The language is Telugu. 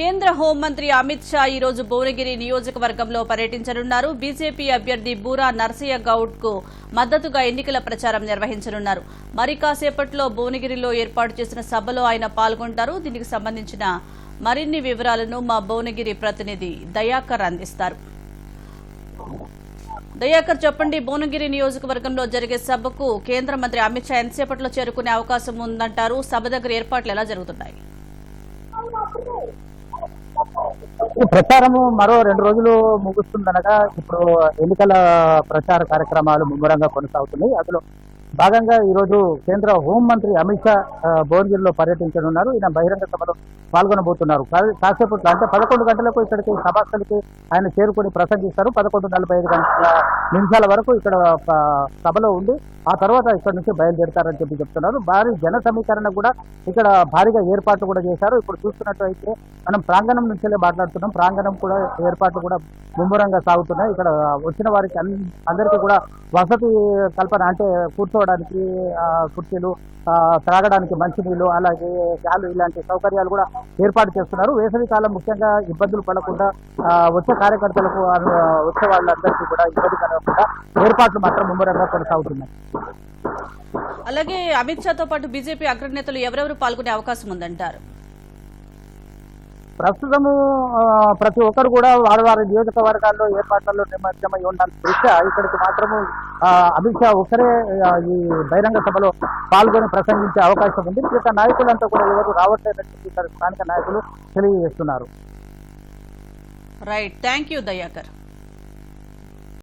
కేంద్ర హోంమంత్రి అమిత్ షా ఈ రోజు భువనగిరి నియోజకవర్గంలో పర్యటించనున్నారు. బీజేపీ అభ్యర్థి బూరా నర్సయ్య గౌడ్కు మద్దతుగా ఎన్నికల ప్రచారం నిర్వహించనున్నారు. మరి కాసేపట్లో భువనగిరిలో ఏర్పాటు చేసిన సభలో ఆయన పాల్గొంటారు. దీనికి సంబంధించిన మరిన్ని వివరాలను మా భువనగిరి ప్రతినిధి దయాకర్ అందిస్తారు. దయాకర్ చెప్పండి భువనగిరి నియోజకవర్గంలో జరిగే సభకు కేంద్ర మంత్రి అమిత్ షా ఎంతసేపట్లో చేరుకునే అవకాశం ఉందంటారు? సభ దగ్గర ఏర్పాట్లు ఎలా జరుగుతున్నాయి? ప్రచారము మరో రెండు రోజులు ముగుస్తుందనగా ఇప్పుడు ఎన్నికల ప్రచార కార్యక్రమాలు ముమ్మరంగా కొనసాగుతున్నాయి. అందులో భాగంగా ఈరోజు కేంద్ర హోంమంత్రి అమిత్ షా భువనగిరిలో పర్యటించనున్నారు. ఈయన బహిరంగ సభలో పాల్గొనబోతున్నారు. కాసేపట్లో అంటే పదకొండు గంటలకు ఇక్కడికి సభాస్థలికి ఆయన చేరుకొని ప్రసంగిస్తారు. పదకొండు నలభై ఐదు గంటల నిమిషాల వరకు ఇక్కడ సభలో ఉండి ఆ తర్వాత ఇక్కడ నుంచి బయలుదేరుతారని చెప్పి చెప్తున్నారు. భారీ జన సమీకరణ కూడా ఇక్కడ భారీగా ఏర్పాట్లు కూడా చేశారు. ఇప్పుడు చూస్తున్నట్లయితే మనం ప్రాంగణం నుంచే మాట్లాడుతున్నాం. ప్రాంగణం కూడా ఏర్పాట్లు కూడా ముమ్మరంగా సాగుతున్నాయి. ఇక్కడ వచ్చిన వారికి అందరికీ కూడా వసతి కల్పన అంటే కూర్చోవడానికి కుర్చీలు త్రాగడానికి మంచినీళ్ళు అలాగే చాలు ఇలాంటి సౌకర్యాలు కూడా ఏర్పాటు చేస్తున్నారు. వేసవి కాలం ముఖ్యంగా ఇబ్బందులు పడకుండా వచ్చే కార్యకర్తలకు వచ్చే వాళ్ళందరికీ కూడా ఇబ్బంది ఏర్పాట్లు మాత్రం ముమ్మరంగా కొనసాగుతున్నాయి. అలాగే అమిత్ షాతో పాటు బీజేపీ అగ్రనేతలు ఎవరెవరు పాల్గొనే అవకాశం ఉందంటారు? ప్రస్తుతము ప్రతి ఒక్కరు కూడా వారి వారి నియోజకవర్గాల్లో ఏర్పాట్లలో నిమగ్నమై ఉన్న దృష్ట్యా ఇక్కడికి మాత్రము అమిత్ షా ఒక్కరే ఆ, ఈ బహిరంగ సభలో పాల్గొని ప్రసంగించే అవకాశం ఉంది. మిగతా నాయకులంతా కూడా ఎవరు రావట్లేదని స్థానిక నాయకులు తెలియజేస్తున్నారు. Right thank you Dayakar